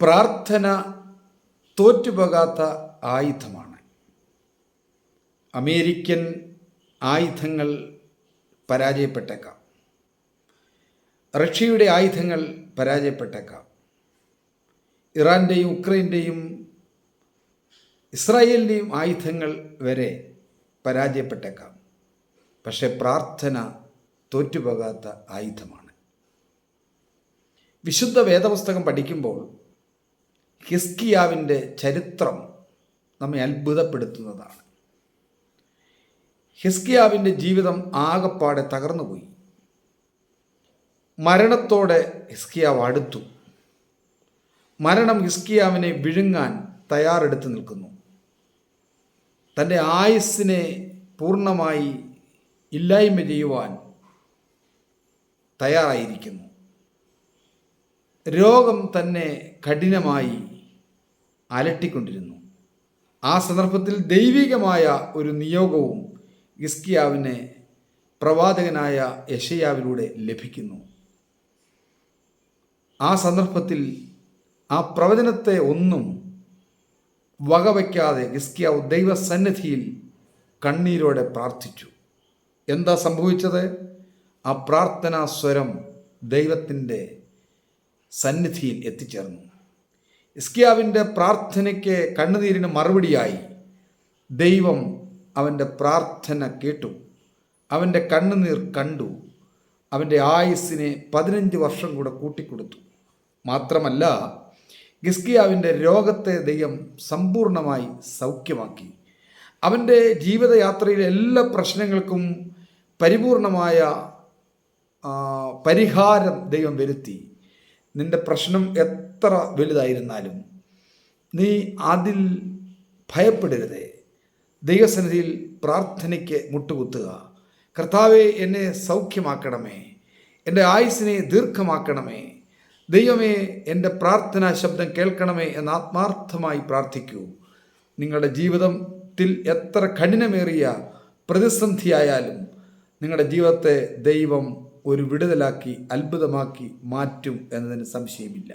പ്രാർത്ഥന തോറ്റുപോകാത്ത ആയുധമാണ്. അമേരിക്കൻ ആയുധങ്ങൾ പരാജയപ്പെട്ടേക്കാം. റഷ്യയുടെ ആയുധങ്ങൾ പരാജയപ്പെട്ടേക്കാം. ഇറാന്റെയും ഉക്രൈന്റെയും ഇസ്രായേലിന്റെയും ആയുധങ്ങൾ വരെ പരാജയപ്പെട്ടേക്കാം. പക്ഷെ പ്രാർത്ഥന തോറ്റുപോകാത്ത ആയുധമാണ്. വിശുദ്ധ വേദപുസ്തകം പഠിക്കുമ്പോൾ ഹിസ്കിയാവിന്റെ ചരിത്രം നമ്മെ അത്ഭുതപ്പെടുത്തുന്നതാണ്. ഹിസ്കിയാവിന്റെ ജീവിതം ആകപ്പാടെ തകർന്നുപോയി. മരണത്തോടെ ഹിസ്കിയാവ് അടുത്തു. മരണം ഹിസ്കിയാവിനെ വിഴുങ്ങാൻ തയ്യാറെടുത്ത് നിൽക്കുന്നു. തന്റെ ആയുസ്സിനെ പൂർണമായി ഇല്ലായ്മ ചെയ്യുവാൻ തയ്യാറായിരിക്കുന്നു. രോഗം തന്നെ കഠിനമായി അലട്ടിക്കൊണ്ടിരുന്നു. ആ സന്ദർഭത്തിൽ ദൈവികമായ ഒരു നിയോഗവും ഇസ്കിയാവിനെ പ്രവാചകനായ യഷയാവിലൂടെ ലഭിക്കുന്നു. ആ സന്ദർഭത്തിൽ ആ പ്രവചനത്തെ ഒന്നും വകവയ്ക്കാതെ ഇസ്കിയാവ് ദൈവസന്നിധിയിൽ കണ്ണീരോടെ പ്രാർത്ഥിച്ചു. എന്താ സംഭവിച്ചത്? ആ പ്രാർത്ഥനാ സ്വരം ദൈവത്തിന്റെ സന്നിധിയിൽ എത്തിച്ചേർന്നു. ഇസ്കിയാവിന്റെ പ്രാർത്ഥനയ്ക്ക് കണ്ണുനീരിന് മറുപടിയായി ദൈവം അവന്റെ പ്രാർത്ഥന കേട്ടു. അവന്റെ കണ്ണുനീർ കണ്ടു. അവന്റെ ആയുസ്സിനെ പതിനഞ്ച് വർഷം കൂടെ കൂട്ടിക്കൊടുത്തു. മാത്രമല്ല ഗിസ്കിയാവിന്റെ രോഗത്തെ ദൈവം സമ്പൂർണമായി സൗഖ്യമാക്കി. അവന്റെ ജീവിതയാത്രയിലെ എല്ലാ പ്രശ്നങ്ങൾക്കും പരിപൂർണമായ പരിഹാരം ദൈവം വരുത്തി. നിന്റെ പ്രശ്നം എത്ര വലുതായിരുന്നാലും നീ അതിൽ ഭയപ്പെടരുതേ. ദൈവസന്നിധിയിൽ പ്രാർത്ഥനയ്ക്ക് മുട്ടുകുത്തുക. കർത്താവെ എന്നെ സൗഖ്യമാക്കണമേ. എന്റെ ആയുസ്സിനെ ദീർഘമാക്കണമേ. ദൈവമേ എന്റെ പ്രാർത്ഥനാ ശബ്ദം കേൾക്കണമേ എന്ന് ആത്മാർത്ഥമായി പ്രാർത്ഥിക്കൂ. നിങ്ങളുടെ ജീവിതത്തിൽ എത്ര കഠിനമേറിയ പ്രതിസന്ധിയായാലും നിങ്ങളുടെ ജീവിതത്തെ ദൈവം ഒരു വിടുതലാക്കി അത്ഭുതമാക്കി മാറ്റും എന്നതിന് സംശയമില്ല.